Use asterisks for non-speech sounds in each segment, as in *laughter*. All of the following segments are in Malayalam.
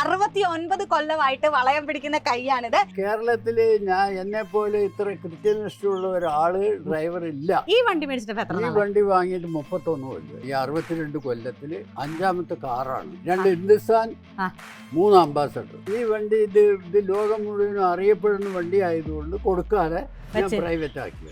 അറുപത്തി ഒൻപത് കൊല്ലമായിട്ട് വളയം പിടിക്കുന്ന കൈയാണിത്. കേരളത്തിൽ ഞാൻ എന്നെ പോലെ ഇത്ര കൃത്യനിഷ്ഠയുള്ള ഒരാൾ ഡ്രൈവർ ഇല്ല. ഈ വണ്ടി മേടിച്ചിട്ട് ഈ വണ്ടി വാങ്ങിയിട്ട് മുപ്പത്തൊന്ന് കൊല്ലം. ഈ അറുപത്തിരണ്ട് കൊല്ലത്തിൽ അഞ്ചാമത്തെ കാറാണ്. രണ്ട് ഹിന്ദുസ്ഥാൻ. മൂന്ന് അംബാസഡർ. ഈ വണ്ടി ഇത് ഇത് ലോകം മുഴുവനും അറിയപ്പെടുന്ന വണ്ടി ആയതുകൊണ്ട് കൊടുക്കാതെ.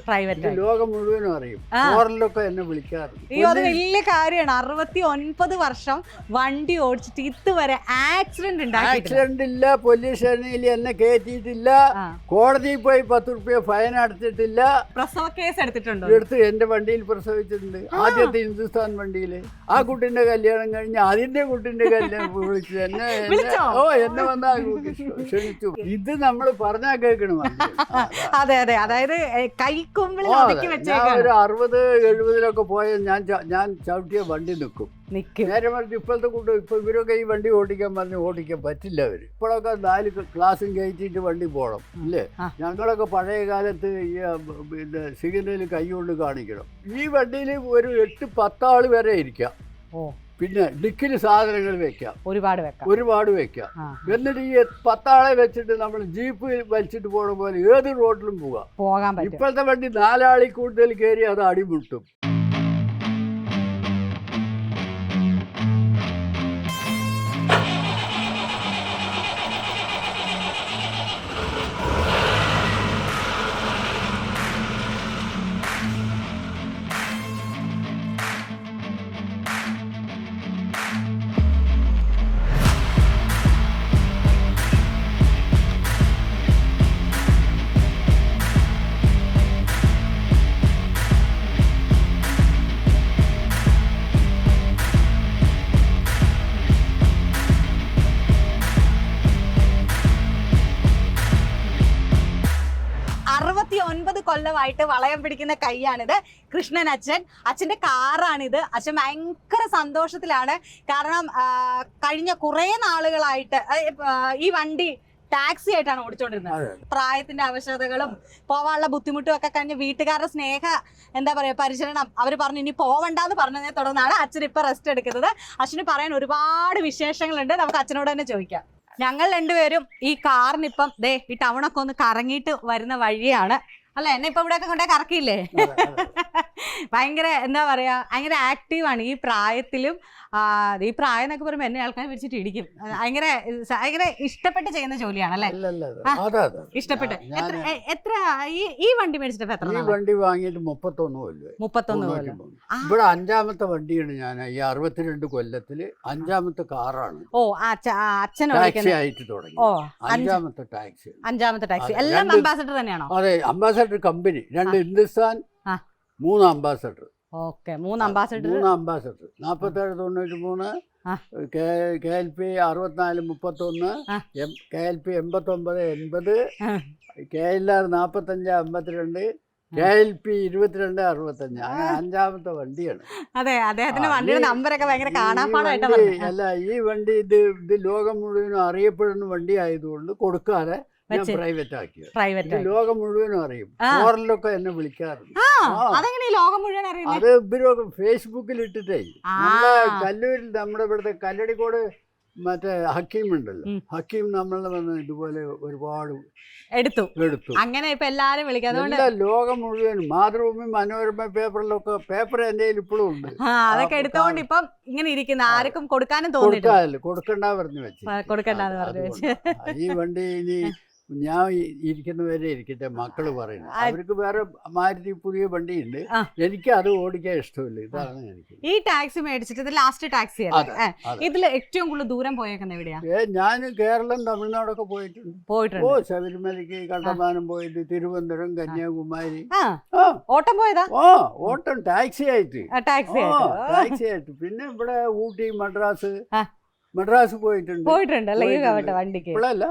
പ്രൈവറ്റ് ലോകം മുഴുവനും അറിയും. ഫോറിലൊക്കെ എന്നെ വിളിക്കാറുണ്ട്. അയ്യോ അത് വലിയ കാര്യമാണ്. അറുപത്തി ഒൻപത് വർഷം വണ്ടി ഓടിച്ചിട്ട് ഇതുവരെ ആക്സിഡന്റ് ആക്സിഡന്റ് ഇല്ല പോലീസ് സ്റ്റേഷനിൽ എന്നെ കയറ്റിയിട്ടില്ല കോടതിയിൽ പോയി പത്ത് റുപ്യ ഫൈൻ അടച്ചിട്ടില്ല. പ്രസവ കേസ് എടുത്തിട്ടുണ്ട്? എടുത്ത് എന്റെ വണ്ടിയിൽ പ്രസവിച്ചിട്ടുണ്ട്. ആദ്യത്തെ ഹിന്ദുസ്ഥാൻ വണ്ടിയിൽ ആ കുട്ടിന്റെ കല്യാണം കഴിഞ്ഞ് അതിന്റെ കുട്ടിന്റെ കല്യാണം വിളിച്ചു എന്നെ ഓ എന്നെ വന്നാ ക്ഷണിച്ചു. ഇത് നമ്മൾ പറഞ്ഞാ കേൾക്കണം. അതെ അതെ. അതായത് കൈക്കുമ്പിളിൽ ഒതുക്കി വെച്ചേക്കാണ്. ഒരു അറുപത് എഴുപതിലൊക്കെ പോയ ഞാൻ ച- ഞാൻ ചവിട്ടിയ വണ്ടി നിൽക്കും. നിൽക്കും. നേരെ മറിച്ച് ഇപ്പോഴത്തെ കൂട്ടം ഇപ്പൊ ഇവരൊക്കെ ഈ വണ്ടി ഓടിക്കാൻ പറഞ്ഞ് ഓടിക്കാൻ പറ്റില്ല അവർ ഇപ്പോഴൊക്കെ നാല് ക്ലാസ്സും കയറ്റിയിട്ട് വണ്ടി പോകണം ഇല്ലേ? ആ. ഞങ്ങളൊക്കെ പഴയ കാലത്ത് ഈ ആ, ബ- പിന്നെ സിഗ്നലിൽ കൈ കൊണ്ട് കാണിക്കണം. ഈ വണ്ടിയിൽ ഒരു എട്ട് പത്താൾ വരെ ഇരിക്കാം. ഓ. പിന്നെ ഡിക്കിൽ സാധനങ്ങൾ വെക്കാം. ഒരുപാട് വെക്കാം. ഒരുപാട് വെക്കാം. എന്നിട്ട് ഈ പത്താളെ വെച്ചിട്ട് നമ്മൾ ജീപ്പ് വലിച്ചിട്ട് പോണ പോലെ ഏത് റോഡിലും പോകാം പോകാൻ ഇപ്പോഴത്തെ വണ്ടി നാലാളിൽ കൂടുതൽ കയറി അത് അടിമുട്ടും. കൊല്ലമായിട്ട് വളയം പിടിക്കുന്ന കൈയാണിത്. കൃഷ്ണൻ അച്ഛൻ. അച്ഛന്റെ കാറാണിത്. അച്ഛൻ ഭയങ്കര സന്തോഷത്തിലാണ്. കാരണം കഴിഞ്ഞ കുറേ നാളുകളായിട്ട് ഈ വണ്ടി ടാക്സി ആയിട്ടാണ് ഓടിച്ചോണ്ടിരുന്നത്. പ്രായത്തിന്റെ ആവശ്യകതകളും പോവാനുള്ള ബുദ്ധിമുട്ടും ഒക്കെ കഴിഞ്ഞ് വീട്ടുകാരുടെ സ്നേഹ എന്താ പറയാ പരിചരണം. അവർ പറഞ്ഞു ഇനി പോവണ്ടെന്ന് പറഞ്ഞതിനെ തുടർന്നാണ് അച്ഛൻ ഇപ്പൊ റെസ്റ്റ് എടുക്കുന്നത്. അച്ഛന് പറയാൻ ഒരുപാട് വിശേഷങ്ങളുണ്ട്. നമുക്ക് അച്ഛനോട് തന്നെ ചോദിക്കാം. ഞങ്ങൾ രണ്ടുപേരും ഈ കാറിനിപ്പം ദേ ഈ ടൗണൊക്കെ ഒന്ന് കറങ്ങിയിട്ട് വരുന്ന വഴിയാണ്. അല്ല എന്നെ ഇപ്പൊ ഇവിടെയൊക്കെ കൊണ്ടേ കറക്കിയില്ലേ. ഭയങ്കര എന്താ പറയാ ഭയങ്കര ആക്റ്റീവാണ് ഈ പ്രായത്തിലും ഈ പ്രായം എന്നൊക്കെ പറയുമ്പോൾ എന്നെ ആൾക്കാർ പിടിച്ചിട്ട് ഇടിക്കും. ഭയങ്കര ഭയങ്കര ഇഷ്ടപ്പെട്ട് ചെയ്യുന്ന ജോലിയാണ് അല്ലേ. ഇഷ്ടപ്പെട്ട്. എത്ര ഈ ഈ വണ്ടി മേടിച്ചിട്ട് എത്ര ഈ വണ്ടി വാങ്ങിയിട്ട് മുപ്പത്തൊന്ന് കൊല്ലം മുപ്പത്തൊന്ന് കൊല്ലം. ഇവിടെ അഞ്ചാമത്തെ വണ്ടിയാണ് ഞാൻ ഈ അറുപത്തിരണ്ട് കൊല്ലത്തിൽ അഞ്ചാമത്തെ കാറാണ്. ഓ അച്ഛൻ ടാക്സി ആയിട്ട് തുടങ്ങി. ഓ അഞ്ചാമത്തെ ടാക്സി. അഞ്ചാമത്തെ ടാക്സി. എല്ലാം അംബാസഡർ തന്നെയാണോ? അതെ അംബാസഡർ കമ്പനി രണ്ട് ഹിന്ദുസ്ഥാൻ. മൂന്ന് അംബാസഡർ. ഓക്കെ മൂന്ന് അംബാസഡർ. മൂന്ന് അംബാസഡർ. നാൽപ്പത്തേഴ് തൊണ്ണൂറ്റി മൂന്ന്. കെ എൽ പി അറുപത്തിനാല് മുപ്പത്തൊന്ന് കെ എൽ പി എൺപത്തൊമ്പത് എൺപത് കെ എൽ ആർ നാൽപ്പത്തഞ്ച് അമ്പത്തിരണ്ട് കെ എൽ പി ഇരുപത്തിരണ്ട് അറുപത്തഞ്ച്. അഞ്ചാമത്തെ വണ്ടിയാണ്. അതെ അദ്ദേഹത്തിന്റെ വണ്ടിയുടെ നമ്പറൊക്കെ ഭയങ്കര ഈ കാണാപ്പാടായിട്ടാ വണ്ടി- പറഞ്ഞത് അല്ല ഈ വണ്ടി ഇത് ഇത് ലോകം മുഴുവനും അറിയപ്പെടുന്ന വണ്ടി ആയതുകൊണ്ട് കൊടുക്കാതെ. പ്രൈവറ്റ് ലോകം മുഴുവനും അറിയും. ഫോറിലൊക്കെ എന്നെ വിളിക്കാറുണ്ട്. അതെങ്ങനെ ലോകം മുഴുവൻ അറിയുന്നത് അത് ഇവരൊക്കെ ഫേസ്ബുക്കിൽ ഇട്ടിട്ടേ ആ. കല്ലൂരിൽ നമ്മുടെ ഇവിടുത്തെ കല്ലടിക്കോട് മറ്റേ ഹക്കീം ഉണ്ടല്ലോ. ഹക്കീം നമ്മളെ വന്ന് ഇതുപോലെ ഒരുപാട് എടുത്തു. എടുത്തു. അങ്ങനെ ഇപ്പൊ എല്ലാരും വിളിക്കാം. ലോകം മുഴുവൻ മാതൃഭൂമി മനോരമ പേപ്പറിലൊക്കെ പേപ്പർ എന്റെ കയ്യിൽ ഇപ്പോഴും ഉണ്ട്. അതൊക്കെ എടുത്തോണ്ട് ഇപ്പം ഇങ്ങനെ ഇരിക്കുന്ന. ആർക്കും കൊടുക്കാനും തോന്നി കൊടുക്കാല്ല കൊടുക്കണ്ട പറഞ്ഞു വെച്ച്. കൊടുക്കണ്ടെന്ന് പറഞ്ഞു വെച്ച്. ഈ വണ്ടി ഇനി *laughs* ഞാൻ ഇരിക്കുന്ന ഇരിക്കുന്നവരെ ഇരിക്കട്ടെ മക്കൾ പറയുന്നു അവർക്ക് വേറെ മാരുതി പുതിയ വണ്ടിയുണ്ട്. ഉണ്ട് എനിക്ക് അത് ഓടിക്കാൻ ഇഷ്ടമില്ല. ഇതാണ് എനിക്ക്. ഈ ടാക്സി മേടിച്ചിട്ട് ഇത് ലാസ്റ്റ് ടാക്സി ഇതിൽ ഏറ്റവും കൂടുതൽ ദൂരം പോയേക്കുന്ന എവിടെയാ? ഞാൻ കേരളം തമിഴ്നാടൊക്കെ പോയിട്ടുണ്ട്. പോയിട്ടുണ്ട്. ഓ ശബരിമലയ്ക്ക് കണ്ടമാനം പോയിട്ട് തിരുവനന്തപുരം കന്യാകുമാരി. ഓട്ടം പോയതാ? ഓ ഓട്ടം ടാക്സി ആയിട്ട്. ടാക്സി ടാക്സി ആയിട്ട്. പിന്നെ ഇവിടെ ഊട്ടി മദ്രാസ് മദ്രാസ് പോയിട്ടുണ്ട്. പോയിട്ടുണ്ട് അല്ലേ? വണ്ടിക്ക്. ഇപ്പോഴല്ല.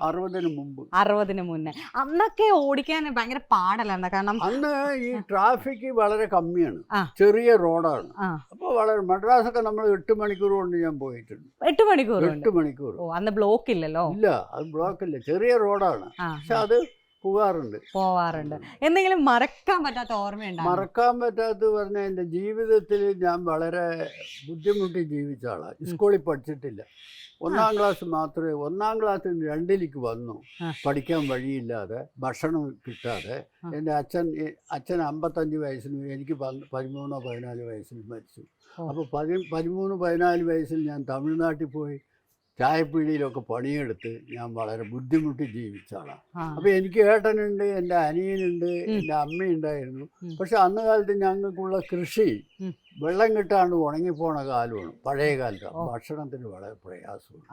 അറുപതിന് മുമ്പ്. അറുപതിന് മുന്നേ. അന്നൊക്കെ ഓടിക്കാൻ ഭയങ്കര പാടല്ലായിരുന്നു കാരണം അന്ന് ഈ ട്രാഫിക് വളരെ കമ്മിയാണ്. ചെറിയ റോഡാണ്. അപ്പൊ അപ്പോൾ വളരെ മദ്രാസൊക്കെ നമ്മൾ എട്ട് മണിക്കൂർ കൊണ്ട് ഞാൻ പോയിട്ടുണ്ട്. എട്ട് മണിക്കൂർ എട്ട് മണിക്കൂർ. ഓ അന്ന് ബ്ലോക്ക് ഇല്ലല്ലോ? ഇല്ല അത് ബ്ലോക്ക് ഇല്ല. ചെറിയ റോഡാണ്. പക്ഷെ അത് പോവാറുണ്ട്. പോവാറുണ്ട്. എന്തെങ്കിലും മറക്കാൻ പറ്റാത്ത ഓർമ്മയുണ്ട് മറക്കാൻ പറ്റാത്ത പറഞ്ഞാൽ എന്റെ ജീവിതത്തിൽ ഞാൻ വളരെ ബുദ്ധിമുട്ടി ജീവിച്ച ആളാണ് സ്കൂളിൽ പഠിച്ചിട്ടില്ല. ഒന്നാം ക്ലാസ് മാത്രമേ ഒന്നാം ക്ലാസ്സിൽ നിന്ന് രണ്ടിലേക്ക് വന്നു പഠിക്കാൻ വഴിയില്ലാതെ ഭക്ഷണം കിട്ടാതെ. എന്റെ അച്ഛൻ അച്ഛൻ അമ്പത്തഞ്ച് വയസ്സിന് എനിക്ക് പതിമൂന്നോ പതിനാല് വയസ്സിൽ മരിച്ചു. അപ്പോൾ പതി പതിമൂന്ന് പതിനാല് വയസ്സിൽ ഞാൻ തമിഴ്നാട്ടിൽ പോയി ചായപ്പീടിയിലൊക്കെ പണിയെടുത്ത് ഞാൻ വളരെ ബുദ്ധിമുട്ടി ജീവിച്ച ആളാണ് ആ. അപ്പോൾ എനിക്ക് ഏട്ടനുണ്ട് എന്റെ അനിയനുണ്ട് എന്റെ അമ്മയുണ്ടായിരുന്നു പക്ഷെ അന്ന് കാലത്ത് ഞങ്ങൾക്കുള്ള കൃഷി. വെള്ളം കിട്ടാണ്ട് ഉണങ്ങിപ്പോണ കാലമാണ്. പഴയ കാലത്ത് ഭക്ഷണത്തിന് വളരെ പ്രയാസമാണ്.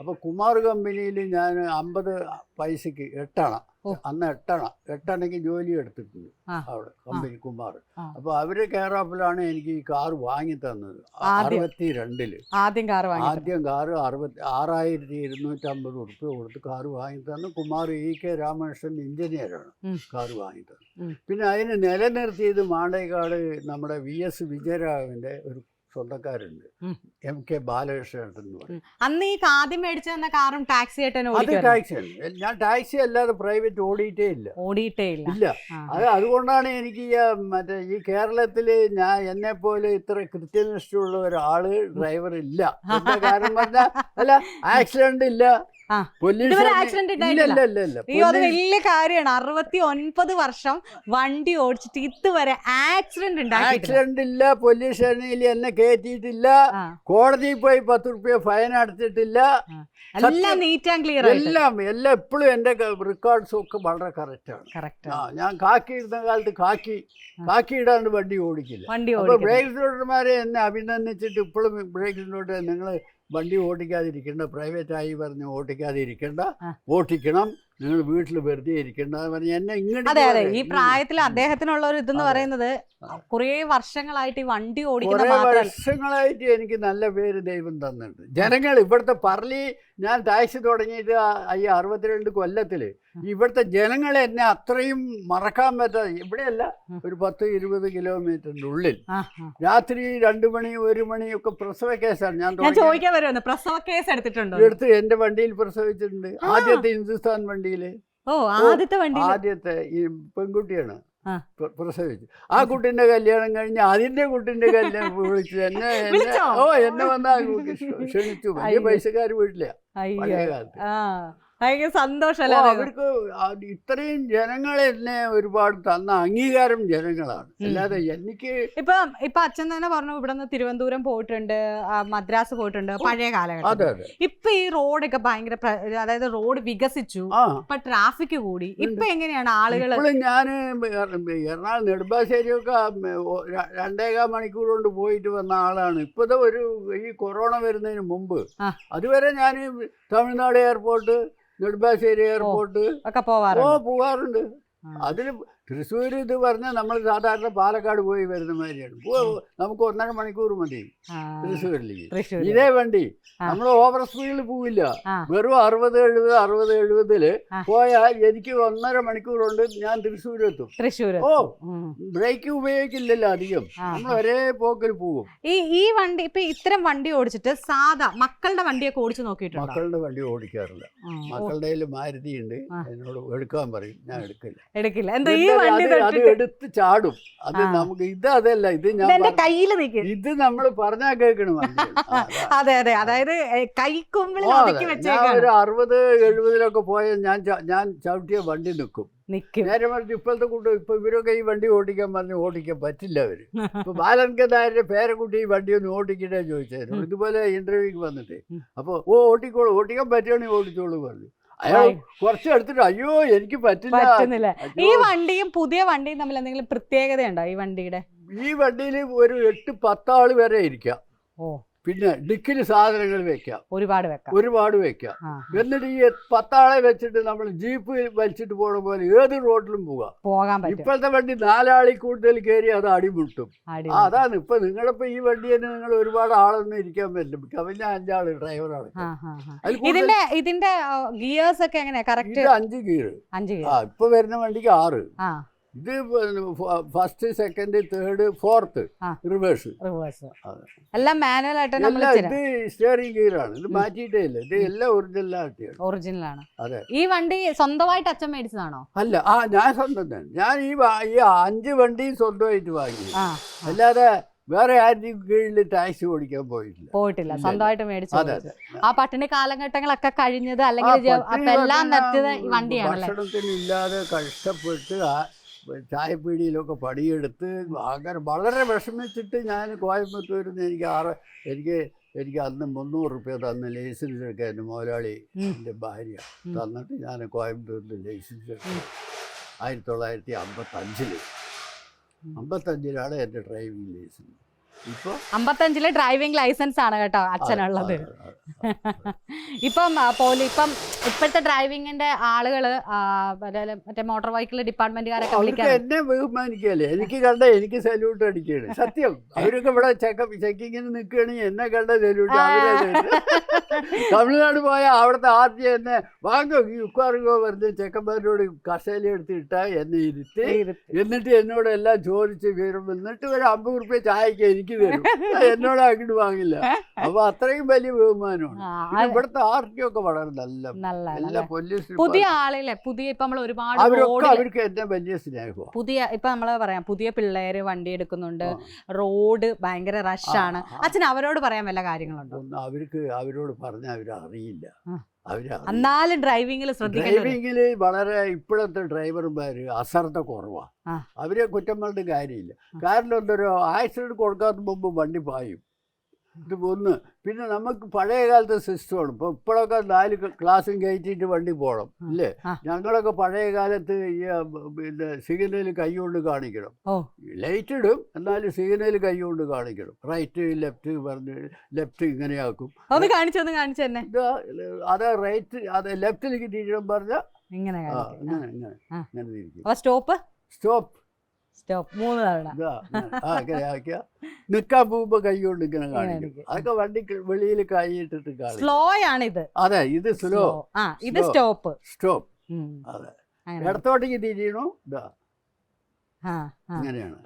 അപ്പോൾ കുമാർ കമ്പനിയിൽ ഞാൻ അമ്പത് പൈസക്ക് എട്ടണ. അന്ന് എട്ടണ. എട്ടണയ്ക്ക് ജോലി എടുത്തിട്ടുണ്ട്. അവിടെ കമ്പനി കുമാർ. അപ്പൊ അപ്പോൾ അവർ കെയറാപ്പിലാണ് എനിക്ക് ഈ കാർ വാങ്ങി തന്നത്. അറുപത്തി രണ്ടിൽ ആദ്യം കാർ ആദ്യം കാർ അറുപത്തി ആറായിരത്തി ഇരുന്നൂറ്റമ്പത് ഉറുപ്പ്യ കൊടുത്ത് കാർ വാങ്ങി തന്നു കുമാർ ഇ കെ രാമകൃഷ്ണൻ എഞ്ചിനീയറാണ് കാർ വാങ്ങി തന്നു ഉം. പിന്നെ അതിന് നിലനിർത്തിയത് മാണ്ടേക്കാട് നമ്മുടെ വി എസ് വിജയരാഘവന്റെ ഒരു സ്വന്തക്കാരുണ്ട്. എം കെ ബാലകൃഷ്ണൻ അന്ന് ഈ ആദ്യം മേടിച്ചു തന്ന കാറും ടാക്സി അത് ഞാൻ ടാക്സി അല്ലാതെ പ്രൈവറ്റ് ഓടിയിട്ടേ ഇല്ല. ഓടിയിട്ടേ ഇല്ല. ഇല്ല. അത് അതുകൊണ്ടാണ് എനിക്ക് മറ്റേ ഈ കേരളത്തിൽ ഞാൻ എന്നെ പോലെ ഇത്ര കൃത്യനിഷ്ഠയുള്ള ഒരാൾ ഡ്രൈവർ ഇല്ല. കാരണം പറഞ്ഞാൽ അല്ല ആക്സിഡന്റ് ഇല്ല. വലിയ കാര്യമാണ്. അറുപത്തി ഒൻപത് വർഷം വണ്ടി ഓടിച്ചിട്ട് ഇതുവരെ ആക്സിഡന്റ് ആക്സിഡന്റ് ഇല്ല. പോലീസ് സ്റ്റേഷനിൽ എന്നെ കയറ്റിയിട്ടില്ല കോടതിയിൽ പോയി പത്ത് റുപ്യ ഫൈൻ അടച്ചിട്ടില്ല. എല്ലാം സത്യം. നീറ്റ് ആൻഡ് ക്ലിയർ എല്ലാം എല്ലാം എപ്പോഴും എന്റെ റെക്കോർഡ്സും ഒക്കെ വളരെ കറക്റ്റാണ് കറക്റ്റ് ആ ഞാൻ കാക്കി ഇടുന്ന കാലത്ത് കാക്കി കാക്കി ഇടാണ്ട് വണ്ടി ഓടിക്കില്ല. അപ്പോൾ ബ്രേക്ക് ഡ്രൈവർമാരെ എന്നെ അഭിനന്ദിച്ചിട്ട് ഇപ്പോഴും ബ്രേക്ക് ഡ്രൈവർ നിങ്ങൾ വണ്ടി ഓടിക്കാതിരിക്കണ്ട പ്രൈവറ്റ് ആയി പറഞ്ഞ് ഓടിക്കാതിരിക്കണ്ട ഓടിക്കണം. നിങ്ങൾ വീട്ടിൽ വെറുതെ ഇരിക്കണ്ട അതെ അതെ. ഈ പ്രായത്തിൽ അദ്ദേഹത്തിനുള്ള ഒരു ഇതെന്ന് പറയുന്നത് കുറേ വർഷങ്ങളായിട്ട് ഈ വണ്ടി ഓടിക്കുന്ന വർഷങ്ങളായിട്ട് എനിക്ക് നല്ല പേര് ദൈവം തന്നിട്ടുണ്ട്. ജനങ്ങൾ ഇവിടുത്തെ പറളി ഞാൻ ടാക്സി തുടങ്ങിയിട്ട് ഈ അറുപത്തിരണ്ട് കൊല്ലത്തിൽ *laughs* ഇവിടുത്തെ ജനങ്ങൾ എന്നെ അത്രയും മറക്കാൻ പറ്റാതെ ഇവിടെയല്ല ഒരു പത്ത് ഇരുപത് കിലോമീറ്ററിന്റെ ഉള്ളിൽ. രാത്രി രണ്ടു മണി ഒരു മണിയൊക്കെ പ്രസവ കേസാണ് ഞാൻ ചോദിക്കാൻ പ്രസവ കേസ് എടുത്തിട്ടുണ്ട്? എടുത്ത് എന്റെ വണ്ടിയിൽ പ്രസവിച്ചിട്ടുണ്ട്. ആദ്യത്തെ ഹിന്ദുസ്ഥാൻ വണ്ടിയിൽ ഓ ആദ്യത്തെ വണ്ടി ആദ്യത്തെ ഈ പെൺകുട്ടിയാണ്. പ്രസവിച്ചു ആ കുട്ടിന്റെ കല്യാണം കഴിഞ്ഞ് അതിന്റെ കുട്ടിന്റെ കല്യാണം *laughs* വിളിച്ചു എന്നെ? ഓ എന്നെ വന്നാ ക്ഷണിച്ചു. വലിയ. പൈസക്കാർ വീട്ടില്ല അയ്യോ. പഴയ കാലത്ത് ഭയങ്കര സന്തോഷമല്ല അവർക്ക് ഇത്രയും ജനങ്ങൾ എന്നെ ഒരുപാട് തന്ന അംഗീകാരം ജനങ്ങളാണ്. അല്ലാതെ എനിക്ക് ഇപ്പൊ ഇപ്പൊ അച്ഛൻ തന്നെ പറഞ്ഞു ഇവിടെ നിന്ന് തിരുവനന്തപുരം പോയിട്ടുണ്ട് മദ്രാസ് പോയിട്ടുണ്ട് പഴയ കാലഘട്ടം. ഇപ്പൊ ഈ റോഡൊക്കെ ഭയങ്കര അതായത് റോഡ് വികസിച്ചു ഇപ്പൊ ട്രാഫിക് കൂടി. ഇപ്പൊ എങ്ങനെയാണ് ആളുകൾ ഞാൻ എറണാകുളം നെടുമ്പാശ്ശേരിയൊക്കെ രണ്ടേകാ രണ്ടേകാൽ മണിക്കൂർ കൊണ്ട് പോയിട്ട് വന്ന ആളാണ്. ഇപ്പോഴത്തെ ഒരു ഈ കൊറോണ വരുന്നതിന് മുമ്പ് അതുവരെ ഞാൻ തമിഴ്നാട് എയർപോർട്ട് നെടുമ്പാശ്ശേരി എയർപോർട്ട് ഒക്കെ ഓ പോവാറുണ്ട്. അതിൽ തൃശ്ശൂർ ഇത് പറഞ്ഞാൽ നമ്മൾ സാധാരണ പാലക്കാട് പോയി വരുന്ന മാതിരിയാണ്. നമുക്ക് ഒന്നര മണിക്കൂർ മതി തൃശ്ശൂരിലേക്ക്. ഇതേ വണ്ടി. നമ്മൾ ഓവർ സ്പീഡിൽ പോവില്ല. വെറും അറുപത് എഴുപത് അറുപത് എഴുപതിൽ. പോയാൽ എനിക്ക് ഒന്നര മണിക്കൂർ കൊണ്ട് ഞാൻ തൃശ്ശൂരെത്തും. തൃശ്ശൂർ ഓ ബ്രേക്ക് ഉപയോഗിക്കില്ലല്ലോ അധികം. നമ്മൾ ഒരേ പോക്കിൽ പോകും ഈ ഈ വണ്ടി ഇപ്പൊ ഇത്തരം വണ്ടി ഓടിച്ചിട്ട് സാധാ മക്കളുടെ വണ്ടിയൊക്കെ ഓടിച്ചു നോക്കിയിട്ടുണ്ട്? മക്കളുടെ വണ്ടി ഓടിക്കാറില്ല. മക്കളുടെ മാരുതി ഉണ്ട് എന്നോട് എടുക്കാൻ പറയും. ഞാൻ എടുക്കില്ല. എടുക്കില്ല. എന്താ അത് അത് എടുത്ത് ചാടും. അത് നമുക്ക് ഇത് അതല്ല ഇത് ഞാൻ കയ്യിൽ നിൽക്കും ഇത് നമ്മൾ പറഞ്ഞാ കേൾക്കണം. അതെ. അതെ അതായത്. ഞാൻ വെച്ചേക്കാണ്. ഒരു അറുപത് എഴുപതിലൊക്കെ പോയാൽ ഞാൻ ഞാൻ ചവിട്ടിയ വണ്ടി നിൽക്കും നിക്കും. നേരെ മറിച്ച് ഇപ്പോഴത്തെ കൂട്ടം ഇപ്പൊ ഇവരൊക്കെ ഈ വണ്ടി ഓടിക്കാൻ പറഞ്ഞ് ഓടിക്കാൻ പറ്റില്ല അവർ. ഇപ്പൊ ബാലൻകനായരുടെ പേരക്കുട്ടി ഈ വണ്ടി ഒന്ന് ഓടിക്കട്ടെ ചോദിച്ചായിരുന്നു. ഇതുപോലെ ഇന്റർവ്യൂക്ക് വന്നിട്ട്. അപ്പോൾ അപ്പൊ ഓ ഓടിക്കോളൂ. ഓടിക്കാൻ പറ്റുകയാണെങ്കിൽ ഓടിച്ചോളൂ പറഞ്ഞു. അയാൾ. കുറച്ച് എടുത്തിട്ട് അയ്യോ എനിക്ക് പറ്റില്ല. പറ്റുന്നില്ല. ഈ വണ്ടിയും പുതിയ വണ്ടിയും തമ്മിൽ എന്തെങ്കിലും പ്രത്യേകതയുണ്ടോ ഈ വണ്ടിയുടെ? ഈ വണ്ടിയിൽ ഒരു എട്ട് പത്താൾ വരെ ഇരിക്കാം. ഓ. പിന്നെ ഡിക്കിൽ സാധനങ്ങൾ വെക്കാം. ഒരുപാട് വെക്കാം. ഒരുപാട് വെക്കാം. എന്നിട്ട് ഈ പത്താളെ വെച്ചിട്ട് നമ്മൾ ജീപ്പ് വലിച്ചിട്ട് പോണ പോലെ ഏത് റോഡിലും പോകാം. പോകാൻ പറ്റും. ഇപ്പോഴത്തെ വണ്ടി നാലാളിൽ കൂടുതൽ കയറി അത് അടിമുട്ടും. അതാണ്. ഇപ്പൊ നിങ്ങളിപ്പോ ഈ വണ്ടി തന്നെ നിങ്ങൾ ഒരുപാട് ആളൊന്നും ഇരിക്കാൻ പറ്റില്ല. കവിഞ്ഞ അഞ്ചാൾ ഡ്രൈവറാണ്. ഇതിന്റെ ഇതിന്റെ ഗിയേഴ്സ് ഒക്കെ എങ്ങനെയാ? കറക്റ്റ് അഞ്ച് ഗിയർ അഞ്ച് ഗിയർ ഇപ്പൊ വരുന്ന വണ്ടിക്ക് ആറ്. ഇത് first second third fourth reverse reverse. എല്ലാം മാനുവൽ ആയിട്ട് നമ്മൾ ഇത് സ്റ്റിയറിംഗ് ഗിയറാണ് ഇത് മാറ്റിയിട്ടേ ഇല്ല. ഇത് എല്ലാം ഒറിജിനൽ ആട്ടിയാണ് ഒറിജിനൽ ആണ്. അതെ. ഈ വണ്ടി സ്വന്തമായിട്ട് അച്ഛൻ മേടിച്ചതാണോ? അല്ല ആ ഞാൻ സ്വന്തം തന്നെ. ഞാൻ ഈ ഈ അഞ്ച് വണ്ടിയും സ്വന്തമായിട്ട് വാങ്ങി അല്ലാതെ വേറെ ആരുടെയും കീഴിൽ ടാക്സി ഓടിക്കാൻ പോയിട്ടില്ല. പോയിട്ടില്ല. സ്വന്തമായിട്ട് മേടിച്ചു ആ പട്ടിണി കാലഘട്ടങ്ങളൊക്കെ കഴിഞ്ഞത് അല്ലെങ്കിൽ എല്ലാം നിർത്തിയത് ഭക്ഷണത്തിനില്ലാതെ കഷ്ടപ്പെട്ട് ചായപ്പീടിയിലൊക്കെ പടിയെടുത്ത് അങ്ങനെ വളരെ വിഷമിച്ചിട്ട് ഞാൻ കോയമ്പത്തൂരിൽ നിന്ന് എനിക്ക് ആറ് എനിക്ക് എനിക്ക് അന്ന് മുന്നൂറ് റുപ്യ തന്ന ലൈസൻസ് എടുക്കാൻ എന്റെ മുതലാളി എന്റെ ഭാര്യ തന്നിട്ട് ഞാൻ കോയമ്പത്തൂരിൽ ലൈസൻസ് എടുത്തു. ആയിരത്തി തൊള്ളായിരത്തി അമ്പത്തഞ്ചിൽ അമ്പത്തഞ്ചിലാണ് എന്റെ ഡ്രൈവിംഗ് ലൈസൻസ്. ഇപ്പോൾ അമ്പത്തഞ്ചിലെ ഡ്രൈവിംഗ് ലൈസൻസ് ആണ് കേട്ടോ അച്ഛനുള്ളത്. *laughs* ഇപ്പം പോലീസ് ഇപ്പം ഇപ്പോഴത്തെ ഡ്രൈവിങ്ങിന്റെ ആളുകൾ മറ്റേ മോട്ടോർ വെഹിക്കിൾ ഡിപ്പാർട്ട്മെന്റുകാരൊക്കെ വിളിക്കാൻ എന്നെ ബഹുമാനിക്കല്ലേ എനിക്ക് കണ്ട എനിക്ക് സല്യൂട്ട് അടിക്കുകയാണ്. സത്യം. അവരൊക്കെ ഇവിടെ ചെക്കപ്പ് ചെക്കിങ്ങിന് നിൽക്കുകയാണെങ്കിൽ എന്നെ കണ്ട സല്യൂട്ട് തമിഴ്നാട് പോയ അവിടുത്തെ ആദ്യം എന്നെ വാങ്ങോ ഈ ഉക്കാറുകോ പറഞ്ഞ് ചെക്കന്മാരോട് കസേല എടുത്ത് ഇട്ട എന്നെ ഇരുത്തി. എന്നിട്ട് എന്നോട് എല്ലാം ചോദിച്ച് വരും. എന്നിട്ട് ഒരു അമ്പത് റുപ്യ ചായക്ക് എനിക്ക് തരും. *laughs* എന്നോട് അങ്ങോട്ട് വാങ്ങില്ല. അപ്പൊ അത്രയും വലിയ ബഹുമാനമാണ് അത്. ഇവിടുത്തെ ആർട്ടിയൊക്കെ വളരെ നല്ല എല്ലാ പോലീസ് പുതിയ ആളില്ലേ പുതിയ ഇപ്പൊ നമ്മൾ ഒരുപാട് അവരൊക്കെ അവർക്ക് എന്നെ വലിയ സ്നേഹമാണ് പുതിയ ഇപ്പൊ നമ്മൾ പറയാം പുതിയ പിള്ളേര് വണ്ടി എടുക്കുന്നുണ്ട് റോഡ് ഭയങ്കര റഷാണ്. അച്ഛൻ അവരോട് പറയാൻ വല്ല കാര്യങ്ങളുണ്ടോ? അവർക്ക് അവരോട് പറഞ്ഞാൽ അവരറിയില്ല. എന്നാലും ഡ്രൈവിംഗിൽ ഡ്രൈവിംഗിൽ. വളരെ ഇപ്പോഴത്തെ ഡ്രൈവർമാർ അശ്രദ്ധ കുറവാണ് അവരെ കുറ്റം പറഞ്ഞിട്ട് കാര്യമില്ല. കാരണം എന്തൊരു ആക്സിഡന്റ് കൊടുക്കാത്ത മുമ്പ് വണ്ടി പായും. ഒന്ന് പിന്നെ നമുക്ക് പഴയ കാലത്തെ സിസ്റ്റമാണ്. ഇപ്പോൾ ഇപ്പോഴൊക്കെ നാല് ക്ലാസ്സും കയറ്റിയിട്ട് വണ്ടി പോകണം. ഇല്ലേ. ഞങ്ങളൊക്കെ പഴയ കാലത്ത് ഈ സിഗ്നലിൽ പിന്നെ സിഗ്നൽ കൈ കൊണ്ട് കാണിക്കണം. ലൈറ്റ് ഇടും. എന്നാലും സിഗ്നലിൽ കൈ കൊണ്ട് കാണിക്കണം. റൈറ്റ് ലെഫ്റ്റ് പറഞ്ഞ് ലെഫ്റ്റ് ഇങ്ങനെയാക്കും. അത് റൈറ്റ് അത് ലെഫ്റ്റിലേക്ക് തിരിക്കണം പറഞ്ഞാൽ ഇങ്ങനെ സ്റ്റോപ്പ്? സ്റ്റോപ്പ്. സ്റ്റോപ്പ്. മൂന്ന് തവണ. ഇതാ ഇങ്ങനെ. കൈകൊണ്ട് ഇങ്ങനെ. കൈ കാണിക്കും. അതൊക്കെ വണ്ടി വെളിയിൽ കാണിക്കും. സ്ലോ ആണ് ഇത് അതെ ഇത് സ്ലോ ആ ഇത് സ്റ്റോപ്പ്. സ്റ്റോപ്പ് അതെ. ഇടത്തോട്ടേക്ക് തിരിയണു ഇതാ. ഇങ്ങനെയാണ്.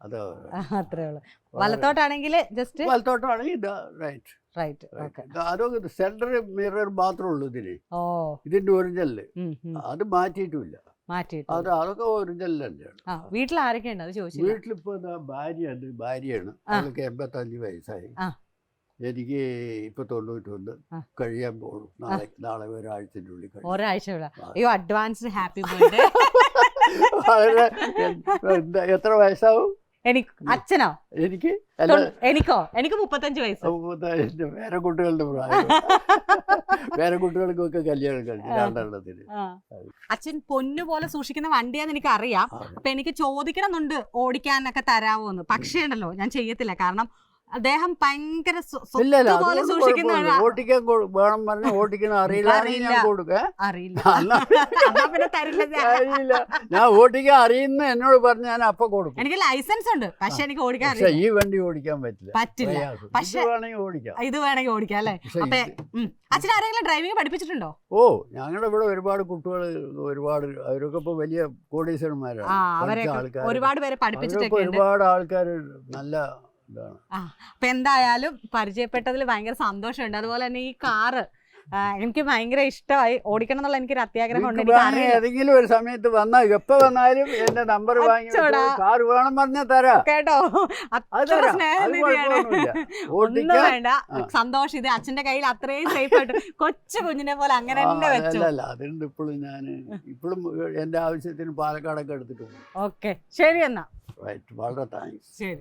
അത്രേ ഉള്ളൂ. വലത്തോട്ടാണെങ്കിൽ ജസ്റ്റ് വലത്തോട്ടാണെങ്കിൽ ഇതാ റൈറ്റ് റൈറ്റ് അതൊക്കെ സെന്റർ മിറർ മാത്രമേ ഉള്ളൂ ഇതിന് ഇതിന്റെ ഒറിജിനൽ. അത് മാറ്റിയിട്ടില്ല. മാറ്റിയിട്ട് അത് അതൊക്കെ ഒറിജിനൽ തന്നെയാണ്. ആ വീട്ടിൽ ആരൊക്കെ അത് ഭാര്യയുണ്ട്. ഭാര്യയാണ്. അവൾക്ക് എൺപത്തഞ്ച് വയസ്സായി. എനിക്ക് ഇപ്പൊ തൊണ്ണൂറ്റൊന്ന്. കഴിയാൻ പോകും നാളെ നാളെ ഒരാഴ്ചന്റെ ഉള്ളിൽ ഒരാഴ്ച. അയ്യോ അഡ്വാൻസ് ഹാപ്പി ബർത്ത്ഡേ. *laughs* വളരെ എത്ര വയസ്സാവും? എനിക്ക് അച്ഛനോ? എനിക്ക് എനിക്കോ? എനിക്ക് മുപ്പത്തഞ്ച് വയസ്സ്. വേറെ കുട്ടികളുടെ പ്രായം. *laughs* വേറെ കുട്ടികൾക്കൊക്കെ കല്യാണം കഴിഞ്ഞു. രണ്ടെണ്ണത്തിന്. അച്ഛൻ പൊന്നു പോലെ സൂക്ഷിക്കുന്ന വണ്ടിയാന്ന് എനിക്ക് അറിയാം. അപ്പൊ എനിക്ക് ചോദിക്കണം എന്നുണ്ട് ഓടിക്കാനൊക്കെ തരാമോന്ന് പക്ഷേ ഉണ്ടല്ലോ ഞാൻ ചെയ്യത്തില്ല. കാരണം അദ്ദേഹം ഭയങ്കര ഓട്ടിക്കാൻ വേണം പറഞ്ഞ ഓട്ടിക്കാൻ അറിയില്ല. കൊടുക്കാം. അറിയില്ല. ഞാൻ. അറിയില്ല *laughs* *laughs* ഞാൻ ഓട്ടിക്കാൻ അറിയുന്ന എന്നോട് പറഞ്ഞ് ഞാൻ അപ്പൊ കൊടുക്കും. എനിക്ക് ലൈസൻസ് ഉണ്ട്. പക്ഷെ എനിക്ക് ഓടിക്കാൻ അറിയില്ല. ഈ വണ്ടി ഓടിക്കാൻ പറ്റില്ല. പറ്റില്ല. പക്ഷെ- ഓടിക്കാം. ഇത് വേണമെങ്കിൽ ഓടിക്കാം അല്ലേ? അപ്പൊ അച്ഛൻ ആരെങ്കിലും ഡ്രൈവിംഗ് പഠിപ്പിച്ചിട്ടുണ്ടോ? ഓ ഞങ്ങളുടെ ഇവിടെ ഒരുപാട് കുട്ടികൾ ഒരുപാട് അവരൊക്കെ ഇപ്പൊ വലിയ കോടീശ്വരന്മാരാണ്. ഒരുപാട് പേരെ പഠിപ്പിച്ചിട്ടുണ്ട് പഠിപ്പിച്ചിട്ടൊക്കെ ഒരുപാട് ആൾക്കാർ നല്ല അപ്പൊ എന്തായാലും പരിചയപ്പെട്ടതിൽ ഭയങ്കര സന്തോഷമുണ്ട്. അതുപോലെ തന്നെ ഈ കാറ് എനിക്ക് ഭയങ്കര ഇഷ്ടമായി. ഓടിക്കണം എന്നുള്ള എനിക്കൊരു അത്യാഗ്രഹം ഉണ്ട് ഏതെങ്കിലും ഒരു സമയത്ത് വന്നാൽ എപ്പോ വന്നാലും എന്റെ നമ്പർ വാങ്ങി കാർ വേണം പറഞ്ഞാൽ തരാം. കേട്ടോ? അത് അത്ര സ്നേഹനിധിയാണ് ഒന്നും വേണ്ട. സന്തോഷം. ഇത് അച്ഛന്റെ കയ്യിൽ അത്രയും സേഫ് ആയിട്ട് കൊച്ചു കുഞ്ഞിനെ പോലെ അങ്ങനെ തന്നെ വെച്ചു. അല്ല അതുകൊണ്ട് ഇപ്പോഴും ഞാൻ ഇപ്പോഴും എന്റെ ആവശ്യത്തിന് പാലക്കാടൊക്കെ എടുത്തിട്ടുണ്ട്. ഓക്കെ. ശരി എന്നാ. റൈറ്റ് വളരെ താങ്ക്സ് ശരി.